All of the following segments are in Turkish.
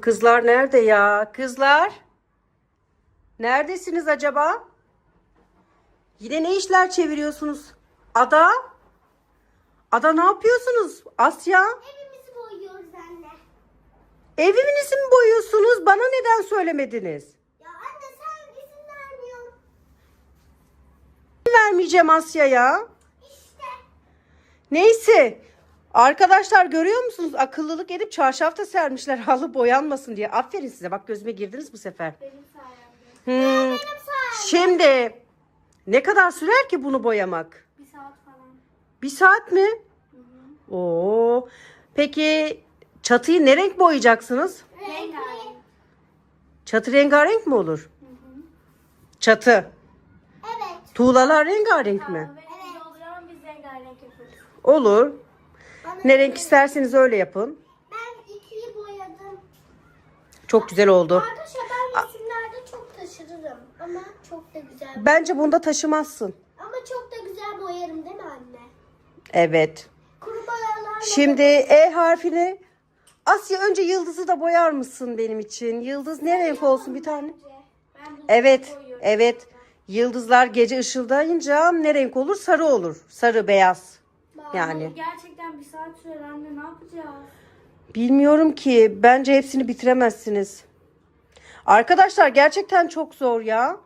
Kızlar nerede ya? Kızlar? Neredesiniz acaba? Yine ne işler çeviriyorsunuz? Ada? Ada ne yapıyorsunuz? Asya? Evimizi boyuyoruz anne. Evinizi mi boyuyorsunuz? Bana neden söylemediniz? Ya anne sen izin vermiyorsun. Vermeyeceğim Asya'ya. İşte. Neyse. Arkadaşlar görüyor musunuz? Akıllılık edip çarşafta sermişler halı boyanmasın diye. Aferin size. Bak gözüme girdiniz bu sefer. Benim sayemde. Hmm. Benim sayemde. Şimdi ne kadar sürer ki bunu boyamak? Bir saat falan. Bir saat mi? Oo. Peki çatıyı ne renk boyayacaksınız? Rengarenk. Çatı rengarenk mi olur? Çatı. Evet. Tuğlalar rengarenk mi? Evet. olur Ne renk isterseniz öyle yapın. Ben ikiyi boyadım. Çok güzel oldu. Arkadaşlar ben resimlerde çok taşırırım. Ama çok da güzel. Bence bunda taşımazsın. Ama çok da güzel boyarım değil mi anne? Evet. Kuru boyalarla. Şimdi E harfini Asya önce yıldızı da boyar mısın benim için? Yıldız ne renk olsun bir tane? Evet. Evet. Yıldızlar gece ışıldayınca ne renk olur? Sarı olur. Sarı beyaz. Yani. Gerçekten bir saat sürer anne ne yapacağız? Bilmiyorum ki. Bence hepsini bitiremezsiniz. Arkadaşlar gerçekten çok zor ya.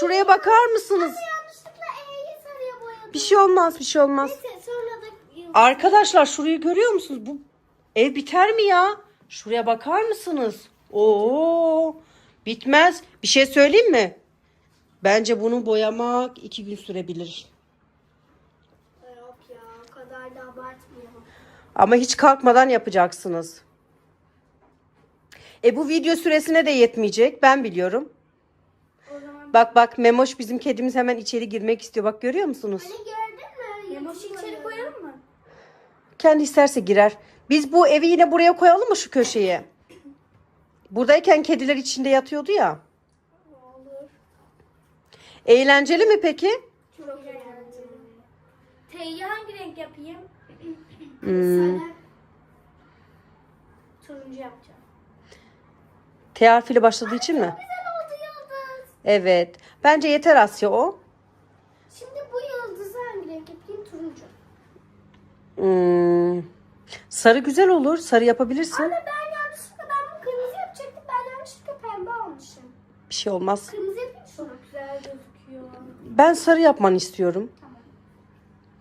Şuraya bakar mısınız? Yanlışlıkla E'yi sarıya boyadım. Bir şey olmaz, bir şey olmaz. Neyse sonra da yıldız. Arkadaşlar şurayı görüyor musunuz? Bu ev biter mi ya? Şuraya bakar mısınız? Oo, bitmez. Bir şey söyleyeyim mi? Bence bunu boyamak iki gün sürebilir. Yok ya o kadar da abartmayalım. Ama hiç kalkmadan yapacaksınız. E bu video süresine de yetmeyecek. Ben biliyorum. O zaman Bak bak Memoş bizim kedimiz hemen içeri girmek istiyor. Bak görüyor musunuz? ne gördün mü? Yemoşu içeri koyalım mı? Kendi isterse girer. Biz bu evi yine buraya koyalım mı şu köşeye? Buradayken kediler içinde yatıyordu ya. Olur. Eğlenceli mi peki? Çok eğlenceli. T'yi hangi renk yapayım? Hmm. Turuncu yapacağım. T harfiyle başladığı için mi? Güzel oldu yıldız. Evet. Bence yeter Asya o. Şimdi bu yıldızı hangi renk yapayım? Turuncu. Hmm. Sarı güzel olur. Sarı yapabilirsin. Anne ben yanlışlıkla ben bunu kırmızı yapacaktım. Ben yanlışlıkla pembe almışım. Bir şey olmaz. Kırmızı yapayım Çok güzel gözüküyor. Ben sarı yapmanı istiyorum.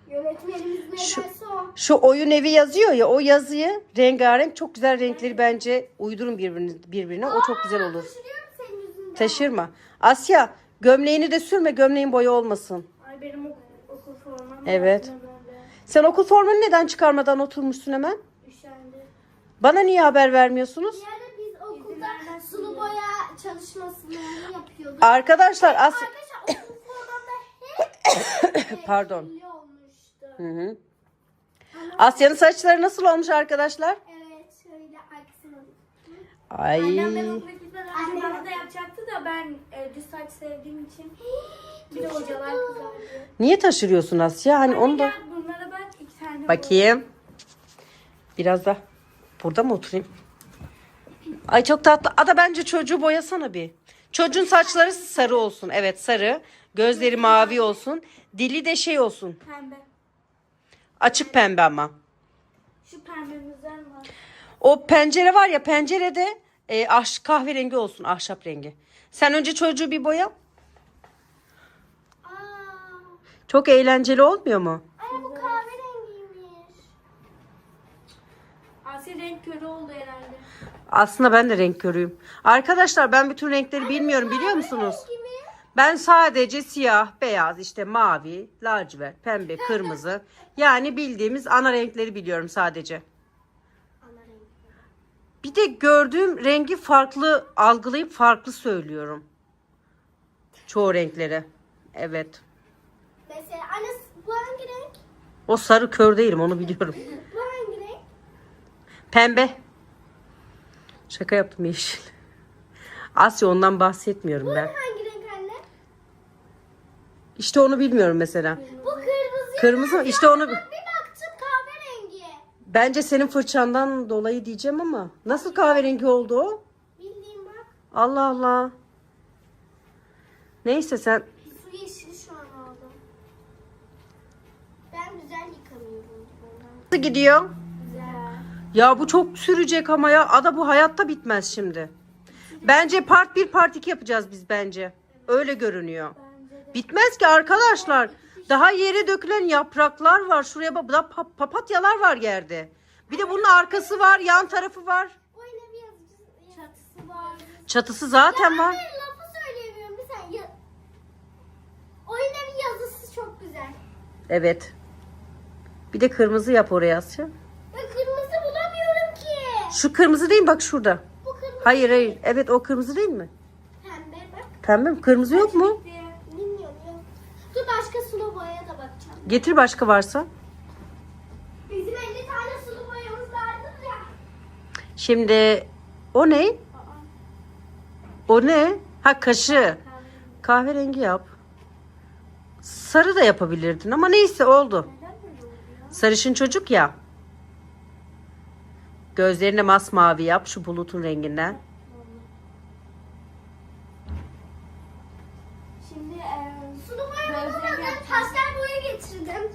Yönetmenimiz ne Şu- derse o. Şu oyun evi yazıyor ya o yazıyı rengarenk çok güzel renkleri bence uydurun birbirine, birbirine. O çok güzel olur. Taşırıyorum senin yüzünden. Taşırma. Asya gömleğini de sürme gömleğin boya olmasın. Ay benim okul, okul formam. Evet. Sen okul formanı neden çıkarmadan oturmuşsun hemen? Üşendi. Bana niye haber vermiyorsunuz? Yani biz okulda sulu boya çalışmasını yapıyorduk. Arkadaşlar Asya... Arkadaşlar okul formamda hep Pardon. Hı hı. Asya'nın saçları nasıl olmuş arkadaşlar? Evet şöyle arkasına. Ay. Annem ben okula gitmeden önce Annem bana da yapacaktı da ben e, düz saç sevdiğim için bir de hocalar kızardı. Niye taşırıyorsun Asya? Hani onu da... Gel bunlara bak iki tane. Bakayım. Biraz da burada mı oturayım? Ay çok tatlı. Ada bence çocuğu boyasana bir. Çocuğun saçları sarı olsun. Evet sarı. Gözleri mavi olsun. Dili de şey olsun. Pembe. Açık pembe ama. Şu pembemizden var. O pencere var ya pencerede e, ahş, kahverengi olsun. Ahşap rengi. Sen önce çocuğu bir boya. Aa, Çok eğlenceli olmuyor mu? ay bu kahverengiymiş. Asya renk körü oldu herhalde. Aslında ben de renk körüyüm. Arkadaşlar ben bütün renkleri bilmiyorum biliyor musunuz? Gibi. Ben sadece siyah, beyaz, işte mavi, lacivert, pembe, kırmızı. Yani bildiğimiz ana renkleri biliyorum sadece. Bir de gördüğüm rengi farklı algılayıp farklı söylüyorum. Çoğu renkleri. Evet. Mesela anne bu hangi renk? O sarı kör değilim onu biliyorum. Bu hangi renk? Pembe. Şaka yaptım yeşil. Asya ondan bahsetmiyorum ben. İşte onu bilmiyorum mesela. Bu kırmızı. Kırmızı mı? İşte onu Bir baktım kahverengi. Bence senin fırçandan dolayı diyeceğim ama. Nasıl kahverengi oldu o? Bildiğim bak. Allah Allah. Neyse sen Su yeşili şu an aldım. Ben güzel yıkamıyorum. nasıl gidiyor? Güzel. Ya bu çok sürecek ama ya. Ada bu hayatta bitmez şimdi. Bence part 1 part 2 yapacağız biz bence. Öyle görünüyor. Bitmez ki arkadaşlar. Daha yere dökülen yapraklar var. Şuraya bak. Daha pa- papatyalar var yerde. Bir de bunun arkası var, yan tarafı var. Çatısı var. Çatısı zaten var. Ben lafı söyleyemiyorum bir sen. Ya... O yine bir yazısı çok güzel. Evet. Bir de kırmızı yap oraya Asya. Ben kırmızı bulamıyorum ki. Şu kırmızı değil mi? Bak şurada. Bu kırmızı Hayır hayır. Evet o kırmızı değil mi? pembe bak. Pembe mi? Kırmızı yok mu? Yok. Dur başka sulu boyaya da bakacağım. Getir başka varsa. Bizim 50 tane sulu boyamız vardı ya. Şimdi o ne? O ne? Ha kaşı. Kahverengi yap. Sarı da yapabilirdin ama neyse oldu. Sarışın çocuk ya. Gözlerini masmavi yap şu bulutun renginden. Şimdi e, Sulu boya Gözleri bulamadım. yapacağım. Pastel boya getirdim.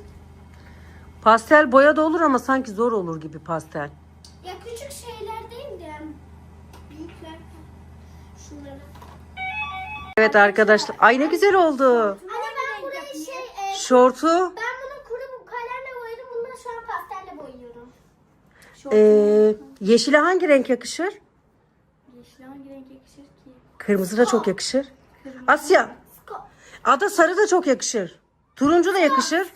Pastel boya da olur ama sanki zor olur gibi pastel. Ya küçük şeyler değil de büyükler. Şunları. Evet arkadaşlar. Ay ne güzel oldu. Anne ben burayı şey e, Şortu ben bunu kuru bu kalemle boyadım. Bunları şu an pastelle boyuyorum. eee yeşile hangi renk yakışır? yeşil hangi renk yakışır ki? Kırmızı da çok yakışır. Asya. Sko. Ada sarı da çok yakışır. Turuncu da yakışır.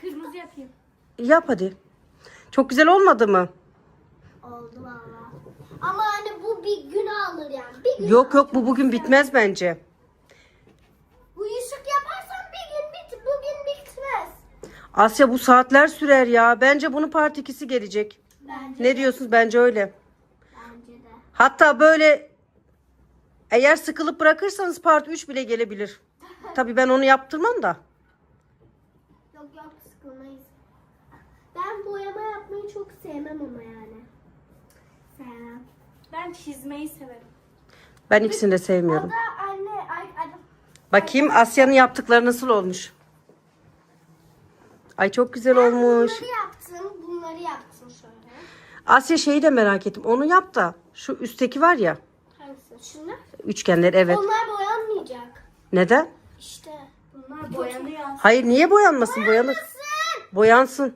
Kırmızı yapayım. Yap hadi. Çok güzel olmadı mı? Oldu valla. Ama anne bu bir gün alır yani. Bir gün Yok yok bu bugün bitmez bence. Bu ışık yaparsam bir gün bit bugün bitmez. Asya bu saatler sürer ya. Bence bunun part 2'si gelecek. Bence. Ne diyorsunuz? Bence öyle. Bence de. Hatta böyle eğer sıkılıp bırakırsanız part 3 bile gelebilir. Tabii ben onu yaptırmam da. Yok yok sıkılmayız. Ben boyama yapmayı çok sevmem ama yani. Sevmem. Ben çizmeyi severim. Ben ikisini de O sevmiyorum. da anne ay, ay, Bakayım Asya'nın yaptıkları nasıl olmuş. Ay çok güzel olmuş. bunları yaptım, bunları yaptım şöyle. Asya şeyi de merak ettim. Onu yap da şu üstteki var ya. Hangisi? Şunlar. Üçgenler evet. Onlar boyanmayacak. Neden? İşte. Bunlar boyanıyor. Hayır niye boyanmasın? Boyanır. Boyansın.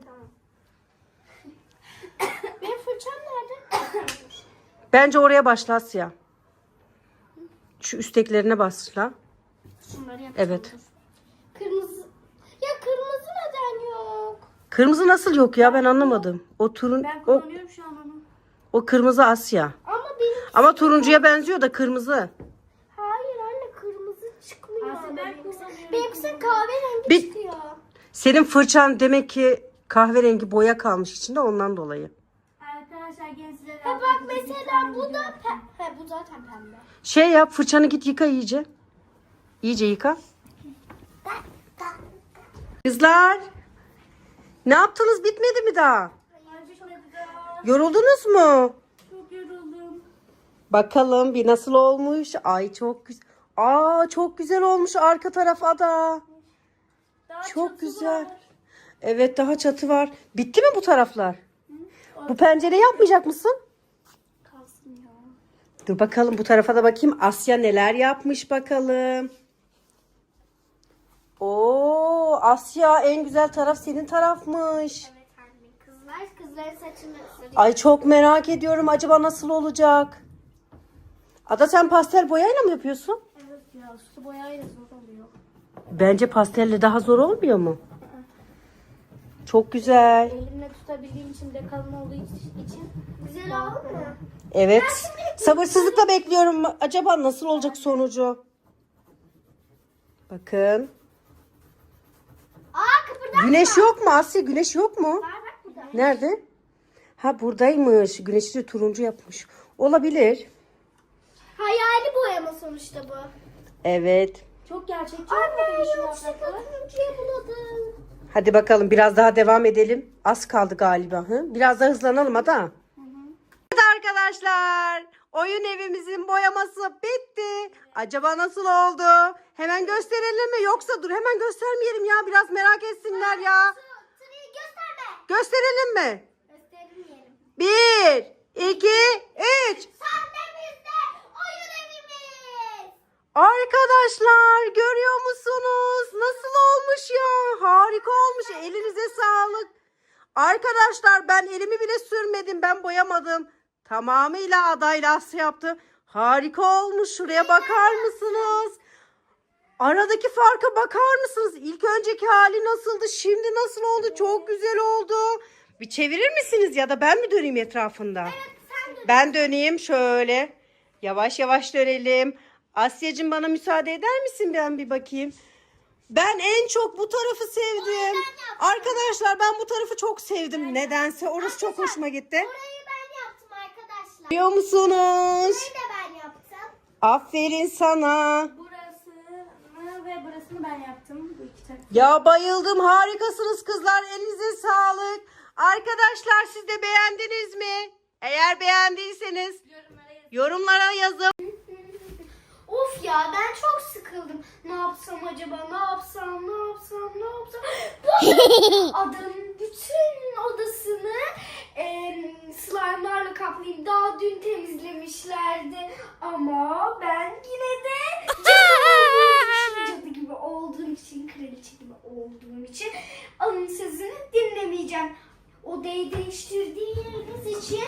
Benim fırçam nerede? Bence oraya başla Asya. Şu üsttekilerine başla. Şunları yapacağım. Evet. Kırmızı. Ya kırmızı neden yok? Kırmızı nasıl yok ya ben anlamadım. O turun Ben o, kullanıyorum şu an onu. o kırmızı Asya. Ama benim Ama turuncuya benziyor da kırmızı. hayır anne kırmızı çıkmıyor. Aslında ben kullanıyorum. Benimkisi kahverengi Bir- çıkıyor. Senin fırçan demek ki kahverengi boya kalmış içinde ondan dolayı. Size Ha bak mesela bu da pembe. Ha bu zaten pembe. Şey yap fırçanı git yıka iyice. İyice yıka. Kızlar. Ne yaptınız bitmedi mi daha? Yoruldunuz mu? Çok yoruldum. Bakalım bir nasıl olmuş. Ay çok güzel. Aa çok güzel olmuş arka taraf ada. Daha Çok çatı güzel. var. Evet daha çatı var. Bitti mi bu taraflar? Bu pencere yapmayacak mısın? Kalsın ya. Dur bakalım bu tarafa da bakayım. Asya neler yapmış bakalım. Oo Asya en güzel taraf senin tarafmış. Evet anne. Kızlar kızların saçını. Ay çok merak ediyorum acaba nasıl olacak? Ada sen pastel boyayla mı yapıyorsun? Evet ya su boyayla zor oluyor. Bence pastelle daha zor olmuyor mu? Çok güzel. Elimle tutabildiğim için de kalın olduğu için. Güzel oldu mu? Evet. Sabırsızlıkla bekliyorum. Acaba nasıl olacak sonucu? Bakın. Aa kıpırdak. Güneş yok mu Asya? Güneş yok mu? Var bak burada. Nerede? Ha buradaymış. Güneşi de turuncu yapmış. Olabilir. Hayali boyama sonuçta bu. Evet. Çok gerçekçi Anne yanlışlıkla turuncuya buladım. Hadi bakalım biraz daha devam edelim. Az kaldı galiba. Hı? Biraz daha hızlanalım hadi. ha? Evet arkadaşlar. Oyun evimizin boyaması bitti. Acaba nasıl oldu? Hemen gösterelim mi? Yoksa dur hemen göstermeyelim ya. Biraz merak etsinler ya. Gösterelim mi? Göstermeyelim. Bir, iki, üç. Sahne Arkadaşlar görüyor musunuz? Nasıl olmuş ya? Harika olmuş. Elinize sağlık. Arkadaşlar ben elimi bile sürmedim. Ben boyamadım. Tamamıyla adayla Asya yaptı. Harika olmuş. Şuraya bakar mısınız? Aradaki farka bakar mısınız? İlk önceki hali nasıldı? Şimdi nasıl oldu? Çok güzel oldu. Bir çevirir misiniz ya da ben mi döneyim etrafında? Sen de Ben döneyim şöyle. Yavaş yavaş dönelim. Asya'cığım bana müsaade eder misin ben bir bakayım? Ben en çok bu tarafı sevdim. Arkadaşlar ben bu tarafı çok sevdim. Nedense orası çok hoşuma gitti. Burayı ben yaptım arkadaşlar. Biliyor musunuz? Burayı da ben yaptım. Aferin sana. Burasını ve burasını ben yaptım. Bu iki tarafı. Ya bayıldım. Harikasınız kızlar. Elinize sağlık. Arkadaşlar siz de beğendiniz mi? Eğer beğendiyseniz yorumlara yazın. Of ya ben çok sıkıldım. Ne yapsam acaba? Ne yapsam? Ne yapsam? Ne yapsam? Bu adanın bütün odasını e, slime'larla kaplayıp daha dün temizlemişlerdi. Ama ben yine de cadı cadı gibi olduğum için, kraliçe gibi olduğum için alın sözünü dinlemeyeceğim. Odayı değiştirdiğiniz için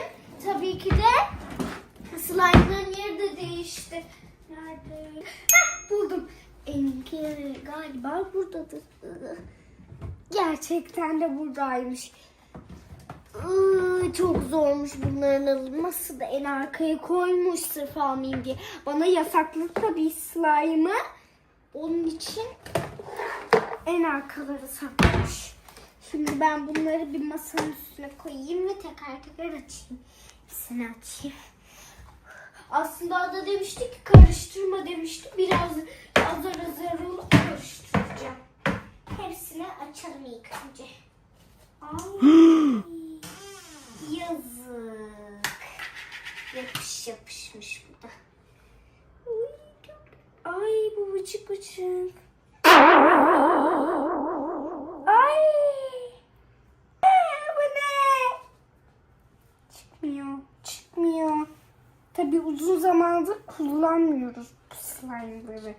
tabii ki de Slime'ların yeri de değişti. Nerede? Heh, buldum. Enki galiba buradadır. Gerçekten de buradaymış. Çok zormuş bunların alınması da en arkaya koymuş sırf almayayım diye. Bana yasakladı tabii slime'ı. Onun için en arkaları saklamış. Şimdi ben bunları bir masanın üstüne koyayım ve teker teker açayım. Hepsini açayım. Aslında da demişti ki karıştırma demişti. Biraz azar azar olup karıştıracağım. Hepsini açalım ilk önce. Ay, yazık. Yapış yapışmış bu da. Ay bu bıçık bıçık. Ay. Bu ne? Çıkmıyor. Çıkmıyor. Tabi uzun zamandır kullanmıyoruz bu slime'ları.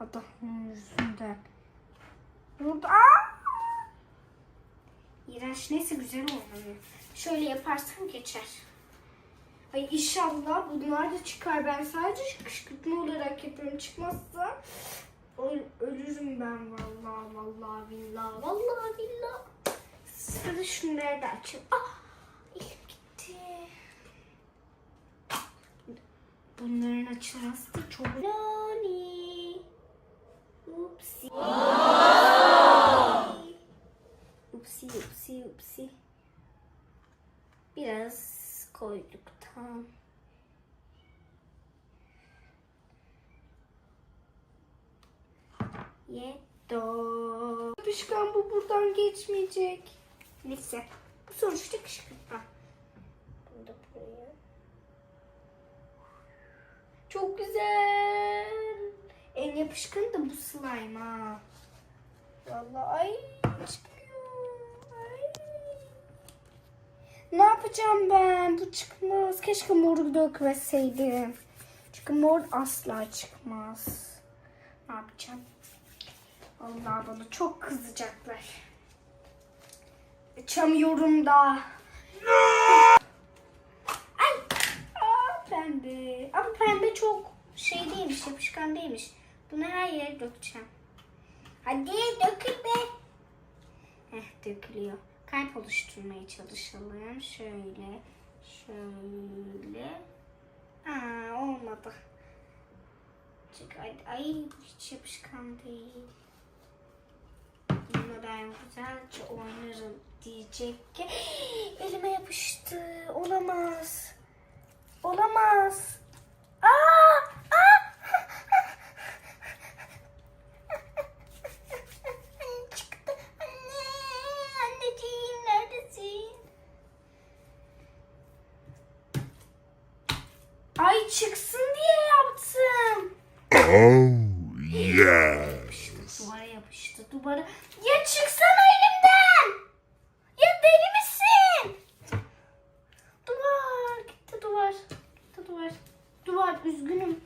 Adamın yüzünden. Burada. İğrenç neyse güzel olmuyor. Şöyle yaparsam geçer. Ay inşallah bunlar da çıkar. Ben sadece kışkırtma olarak yapıyorum. Çıkmazsa öl- ölürüm ben vallahi vallahi billahi vallahi billahi. Sırada şunları da açayım. Ah elim gitti. Bunların açılması da çok... Nani. Upsi. Upsi upsi upsi. Biraz koyduk tamam. Yedo. Yapışkan bu buradan geçmeyecek. Neyse. Bu sonuçta kışkırtma. Bunu da buraya. Çok güzel. En yapışkan da bu slime ha. Vallahi ay çıkıyor. Ay. Ne yapacağım ben? Bu çıkmaz. Keşke moru dökmeseydim. Çünkü mor asla çıkmaz. Ne yapacağım? Allah bana çok kızacaklar. Açamıyorum da. Ay. Aa, pembe. Ama pembe çok şey değilmiş, yapışkan değilmiş. Bunu her yere dökeceğim. Hadi dökül be. Heh dökülüyor. Kalp oluşturmaya çalışalım. Şöyle, şöyle. Aa olmadı. Çık ay, ay hiç yapışkan değil. Bununla ben güzelce oynarım diyecek ki elime yapıştı. Olamaz. Olamaz. Aa! Çıktı. Anne. çıksın diye yaptım. Oh, yes. Duvara yapıştı duvara. Ya çıksana elimden. Ya deli misin? Duvar gitti duvar. Gitti duvar. Duvar üzgünüm.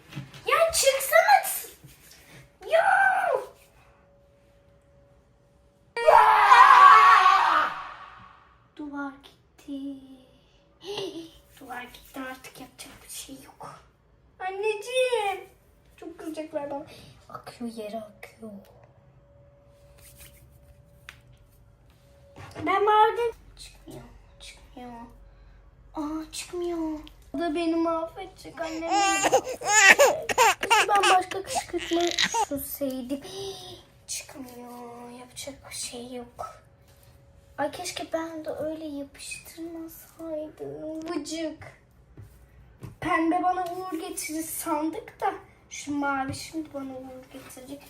Ya çıksana. Ya. Duvar gitti. Duvar gitti artık yapacak bir şey yok. Anneciğim. Çok kızacaklar bana. Akıyor yere akıyor. Ben mavide çıkmıyor. Çıkmıyor. Aa çıkmıyor. O da beni mahvedecek annem. ben başka kışkırtma sürseydim. Çıkmıyor. Yapacak bir şey yok. Ay keşke ben de öyle yapıştırmasaydım. Vıcık. Pembe bana uğur getirir sandık da şu mavi şimdi bana uğur getirecek.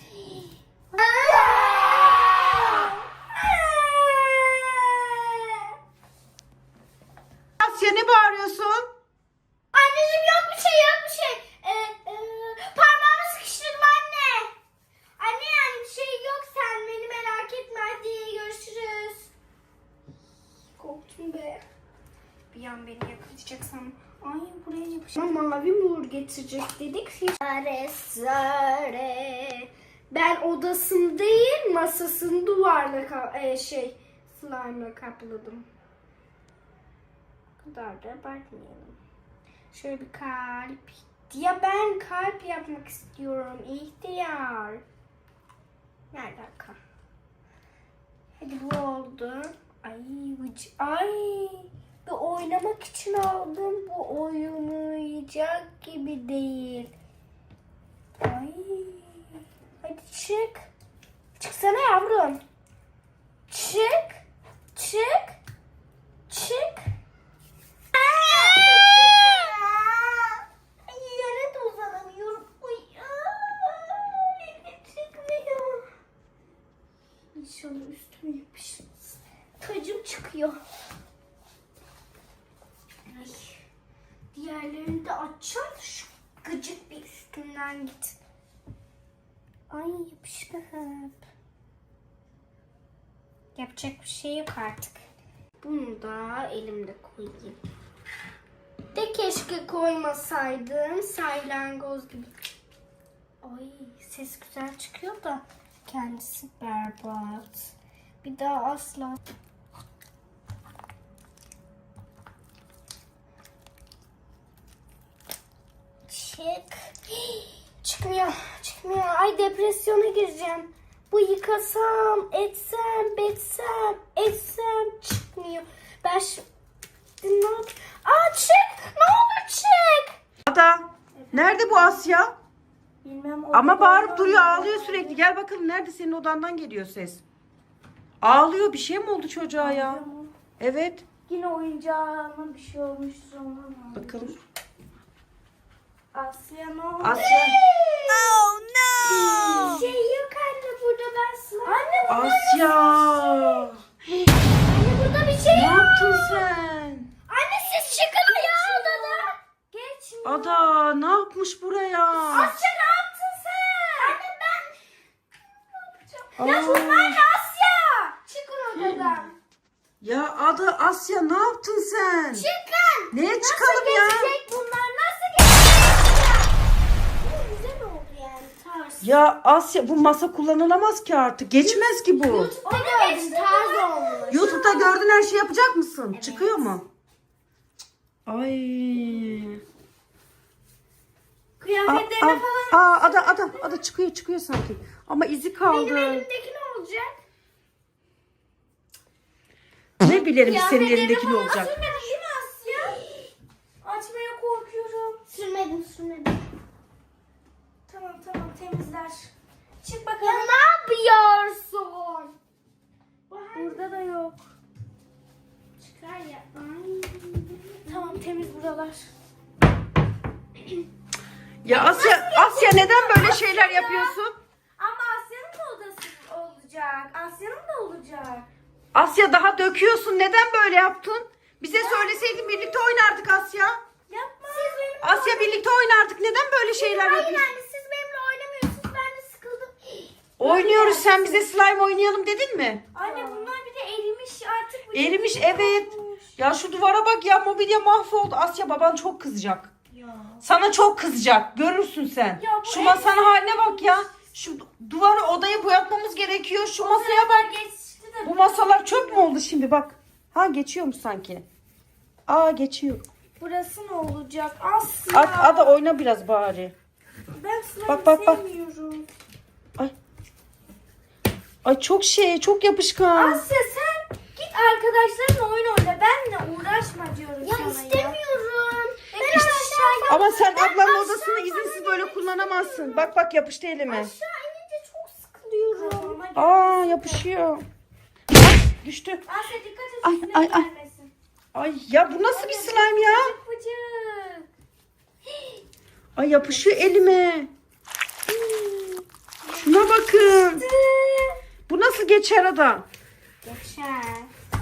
Asya ne bağırıyorsun? Anneciğim yok bir şey yok bir şey. Ee, e, parmağımı sıkıştırdım anne. Anne yani bir şey yok sen beni merak etme hadi görüşürüz. Korktum be. Bir an beni yakalayacaksam ay buraya yapışacağım. Mavi mur getirecek dedik. Sare sare. Ben odasını değil masasını duvarla ka- e, şey slime'la kapladım. Kadar da abartmayalım. Şöyle bir kalp. Ya ben kalp yapmak istiyorum. İhtiyar. Ne alaka? Hadi bu oldu. Ay vıc. Ay. Bu oynamak için aldım. Bu oynayacak gibi değil. Ay. Hadi çık. Çıksana yavrum. Çık. Çık. Ay, Yere de uzanamıyorum. Uy, aa, elim çıkmıyor. İnşallah üstüme yapışmaz. Tacım çıkıyor. Ay. Diğerlerini de açacağım. da Şu gıcık bir üstünden git. Ay yapıştı hep. Yapacak bir şey yok artık. Bunu da elimde koyayım. De keşke koymasaydım. Saylangoz gibi. Ay ses güzel çıkıyor da kendisi berbat. Bir daha asla. Çık. Çıkmıyor. Çıkmıyor. Ay depresyona gireceğim. Bu yıkasam, etsem, betsem, etsem çıkmıyor. Ben şu... Ne yap- Aa çık! Ne olur çık! Ada. Nerede bu Asya? Bilmem Ama bağırıp duruyor ağlıyor sürekli. Gel bakalım nerede senin odandan geliyor ses. Ağlıyor bir şey mi oldu çocuğa ya? Evet. Yine oyuncağıma bir şey olmuş ondan. Bakalım. Asya ne oldu? Asya. Bir şey yok anne burada ben slime. Anne, Asya. anne burada bir şey Ne yok. yaptın sen? Anne siz çıkın ya odada. Geç. Ada ne yapmış buraya? Asya ne yaptın sen? Anne ben ne yapacağım? Ya Aa. bunlar ne Asya? Çıkın odadan. Ya Ada Asya ne yaptın sen? Çıkın. Neye çıkalım ya? Geçecek bunlar nasıl geçecek? Bu güzel oldu yani tarz. Ya Asya bu masa kullanılamaz ki artık. Geçmez ki bu. O da öyle tarz olmuş. YouTube'da gördüğün her şeyi yapacak mısın? Çıkıyor mu? Ay. Kıyafetlerine falan. aa, ada ada ada çıkıyor çıkıyor sanki. Ama izi kaldı. Benim elimdeki ne olacak? Ne bilelim biz senin Kıyafetlerine elindeki ne falan olacak? Sürmedin değil mi Asya? Açmaya korkuyorum. Sürmedim sürmedim. Tamam tamam temizler. Çık Ya bakalım. ne yapıyorsun? Burada da yok. Çıkar ya. Ay. Tamam temiz buralar. Ya Asya Asya neden böyle şeyler yapıyorsun? Ama Asya'nın da odası olacak. Asya'nın da olacak. Asya daha döküyorsun. Neden böyle yaptın? Bize söyleseydin birlikte oynardık Asya. Yapma. Asya birlikte oyna artık. Neden böyle şeyler Hayır yapıyorsun? anne siz benimle oynamıyorsunuz. Ben de sıkıldım. Oynuyoruz. Sen bize slime oynayalım dedin mi? Anne bunlar bir de erimiş artık. bu Erimiş evet. olmuş. Ya şu duvara bak ya mobilya mahvoldu. Asya baban çok kızacak. Ya. Sana çok kızacak. Görürsün sen. Ya bu Şu en- masanın haline bak ya. Şu duvarı odayı boyatmamız gerekiyor. Şu masaya bak. Geçti de Bu masalar çöp mü oldu şimdi bak. Ha geçiyormuş sanki. Aa geçiyor. burası ne olacak? Asya. At, ada oyna biraz bari. Ben slime Bak, bak, bak. sevmiyorum. Ay. Çok şey, çok yapışkan. Asya sen git arkadaşlarınla oyun oyna. Benle uğraşma diyorum Ya sana istemiyorum. Ben Ben aşağıya Ama sen Ben ablanın aşağı odasını izinsiz böyle kullanamazsın. Bak bak yapıştı elime. Aşağı inince çok sıkılıyorum. Aa yapışıyor. Ay, düştü. Asya dikkat et. Ay, üstüne ay, ay. gelmesin. Ay ya bu nasıl bir slime ya? Ay yapışıyor elime. Şuna bakın. Bu nasıl geçer ada? Geçer.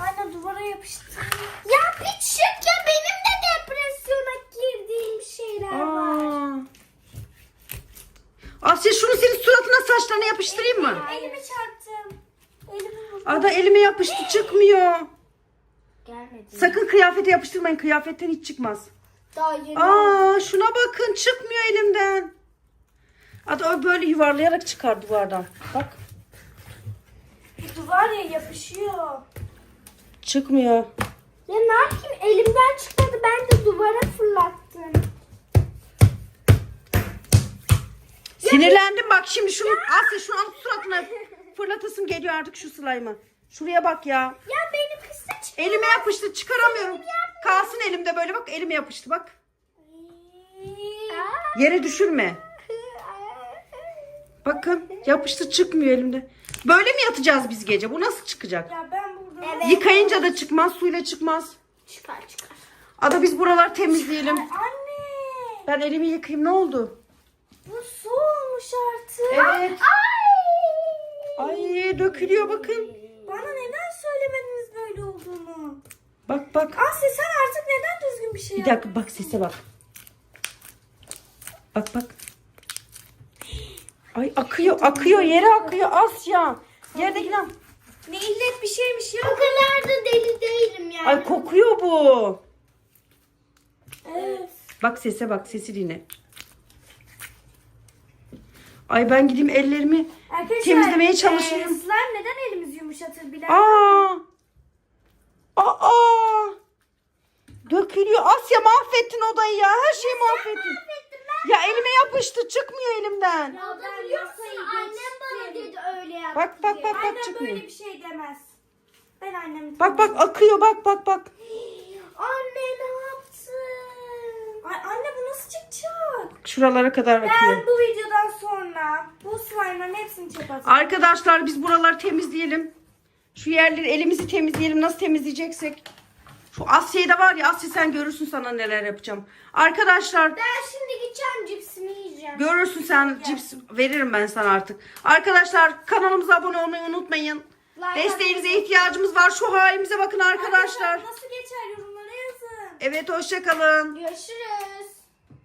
Anne duvara yapıştı. Ya bir çık ya benim de depresyona girdiğim şeyler var. Aa. Asya şunu senin suratına saçlarına yapıştırayım mı? Elimi çarptım. Elimi vurdum. Ada elime yapıştı çıkmıyor. Gelmedi. Sakın kıyafete yapıştırmayın. Kıyafetten hiç çıkmaz. Daha yeni Aa şuna bakın çıkmıyor elimden. Ada o böyle yuvarlayarak çıkar duvardan. Bak Bu duvar ya yapışıyor. çıkmıyor. Ya ne yapayım elimden çıkmadı ben de duvara fırlattım. Sinirlendim bak şimdi şunu Asya şunu alıp suratına fırlatasım geliyor artık şu slime'ı. Şuraya bak ya. Ya benim kısa çık. Elime yapıştı çıkaramıyorum. Kalsın elimde böyle bak elime yapıştı bak. Yere düşürme. Bakın yapıştı çıkmıyor elimde. Böyle mi yatacağız biz gece? Bu nasıl çıkacak? Ya ben burada. Evet. Yıkayınca da çıkmaz, suyla çıkmaz. Çıkar çıkar. Ada biz buralar temizleyelim. Anne. Ben elimi yıkayayım ne oldu? Bu su olmuş artık. Evet. Ay. Ay dökülüyor bakın. Bana neden söylemediniz böyle olduğunu? Bak bak. Asya sen artık neden düzgün bir şey Bir dakika bak sese bak. Bak bak. Ay akıyor akıyor yere akıyor Asya. Yerdeki lan. Ne illet bir şeymiş ya. O kadar da deli değilim yani. Ay kokuyor bu. Evet. Bak sese bak sesi dinle. Ay ben gideyim ellerimi Arkadaşlar, temizlemeye e, çalışayım. slime neden elimizi yumuşatır bilen? Aa! Aa! Dökülüyor. Asya mahvettin odayı ya. Her şeyi mahvettin. Ya elime yapıştı. Çıkmıyor elimden. Ya da biliyor musun annem bana dedi öyle yap. Bak bak bak bak Annem çıkmıyor. böyle bir şey demez. Ben annemi Bak bak akıyor bak bak bak. Anne ne yaptın? Ay anne bu nasıl çıkacak? Şuralara kadar Ben akıyor. bu videodan sonra bu slime'ların hepsini çöpe atacağım. Arkadaşlar biz buraları temizleyelim. Şu yerleri elimizi temizleyelim. Nasıl temizleyeceksek. Şu Asya'yı da var ya Asya sen görürsün sana neler yapacağım. Arkadaşlar Ben şimdi gideceğim cipsimi yiyeceğim. görürsün sen cips veririm ben sana artık. Arkadaşlar kanalımıza abone olmayı unutmayın. Like Desteğinize ihtiyacımız var. Şu halimize bakın arkadaşlar. Nasıl geçer yorumlara yazın. Evet hoşça kalın. Görüşürüz.